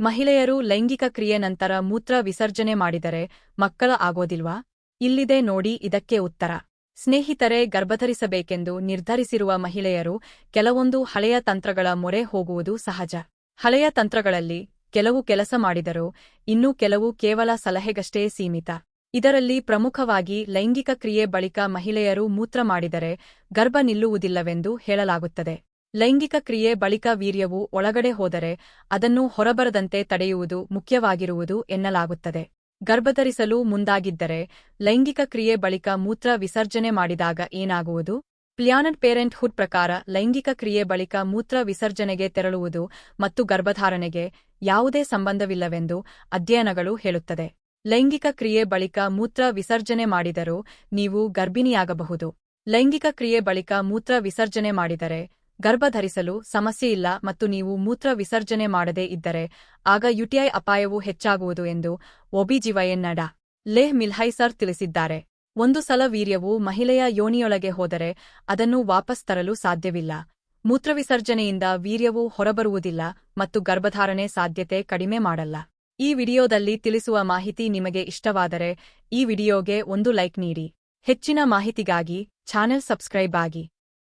ಮಹಿಳೆಯರು ಲೈಂಗಿಕ ಕ್ರಿಯೆ ನಂತರ ಮೂತ್ರ ವಿಸರ್ಜನೆ ಮಾಡಿದರೆ ಮಕ್ಕಳ ಆಗೋದಿಲ್ವಾ? ಇಲ್ಲಿದೆ ನೋಡಿ ಇದಕ್ಕೆ ಉತ್ತರ. ಸ್ನೇಹಿತರೆ, ಗರ್ಭಧರಿಸಬೇಕೆಂದು ನಿರ್ಧರಿಸಿರುವ ಮಹಿಳೆಯರು ಕೆಲವೊಂದು ಹಳೆಯ ತಂತ್ರಗಳ ಮೊರೆ ಹೋಗುವುದು ಸಹಜ. ಹಳೆಯ ತಂತ್ರಗಳಲ್ಲಿ ಕೆಲವು ಕೆಲಸ ಮಾಡಿದರೂ ಇನ್ನೂ ಕೆಲವು ಕೇವಲ ಸಲಹೆಗಷ್ಟೇ ಸೀಮಿತ. ಇದರಲ್ಲಿ ಪ್ರಮುಖವಾಗಿ ಲೈಂಗಿಕ ಕ್ರಿಯೆ ಬಳಿಕ ಮಹಿಳೆಯರು ಮೂತ್ರ ಮಾಡಿದರೆ ಗರ್ಭ ನಿಲ್ಲುವುದಿಲ್ಲವೆಂದು ಹೇಳಲಾಗುತ್ತದೆ. ಲೈಂಗಿಕ ಕ್ರಿಯೆ ಬಳಿಕ ವೀರ್ಯವು ಒಳಗಡೆ ಹೋದರೆ ಅದನ್ನು ಹೊರಬರದಂತೆ ತಡೆಯುವುದು ಮುಖ್ಯವಾಗಿರುವುದು ಎನ್ನಲಾಗುತ್ತದೆ. ಗರ್ಭಧರಿಸಲು ಮುಂದಾಗಿದ್ದರೆ ಲೈಂಗಿಕ ಕ್ರಿಯೆ ಬಳಿಕ ಮೂತ್ರ ವಿಸರ್ಜನೆ ಮಾಡಿದಾಗ ಏನಾಗುವುದು? ಪ್ಲ್ಯಾನಡ್ ಪೇರೆಂಟ್ಹುಡ್ ಪ್ರಕಾರ ಲೈಂಗಿಕ ಕ್ರಿಯೆ ಬಳಿಕ ಮೂತ್ರ ವಿಸರ್ಜನೆಗೆ ತೆರಳುವುದು ಮತ್ತು ಗರ್ಭಧಾರಣೆಗೆ ಯಾವುದೇ ಸಂಬಂಧವಿಲ್ಲವೆಂದು ಅಧ್ಯಯನಗಳು ಹೇಳುತ್ತದೆ. ಲೈಂಗಿಕ ಕ್ರಿಯೆ ಬಳಿಕ ಮೂತ್ರ ವಿಸರ್ಜನೆ ಮಾಡಿದರೂ ನೀವು ಗರ್ಭಿಣಿಯಾಗಬಹುದು. ಲೈಂಗಿಕ ಕ್ರಿಯೆ ಬಳಿಕ ಮೂತ್ರ ವಿಸರ್ಜನೆ ಮಾಡಿದರೆ ಗರ್ಭಧರಿಸಲು ಸಮಸ್ಯೆಯಿಲ್ಲ ಮತ್ತು ನೀವು ಮೂತ್ರ ವಿಸರ್ಜನೆ ಮಾಡದೇ ಇದ್ದರೆ, ಆಗ ಯುಟಿಐ ಅಪಾಯವು ಹೆಚ್ಚಾಗುವುದು ಎಂದು ಒಬಿಜಿವೈಎನ್ ಡಾ ಲೇಹ್ ಮಿಲ್ಹೈಸರ್ ತಿಳಿಸಿದ್ದಾರೆ. ಒಂದು ಸಲ ವೀರ್ಯವು ಮಹಿಳೆಯ ಯೋನಿಯೊಳಗೆ ಹೋದರೆ ಅದನ್ನು ವಾಪಸ್ ತರಲು ಸಾಧ್ಯವಿಲ್ಲ. ಮೂತ್ರವಿಸರ್ಜನೆಯಿಂದ ವೀರ್ಯವು ಹೊರಬರುವುದಿಲ್ಲ ಮತ್ತು ಗರ್ಭಧಾರಣೆ ಸಾಧ್ಯತೆ ಕಡಿಮೆ ಮಾಡಲ್ಲ. ಈ ವಿಡಿಯೋದಲ್ಲಿ ತಿಳಿಸುವ ಮಾಹಿತಿ ನಿಮಗೆ ಇಷ್ಟವಾದರೆ ಈ ವಿಡಿಯೋಗೆ ಒಂದು ಲೈಕ್ ನೀಡಿ. ಹೆಚ್ಚಿನ ಮಾಹಿತಿಗಾಗಿ ಚಾನೆಲ್ ಸಬ್ಸ್ಕ್ರೈಬ್ ಆಗಿ.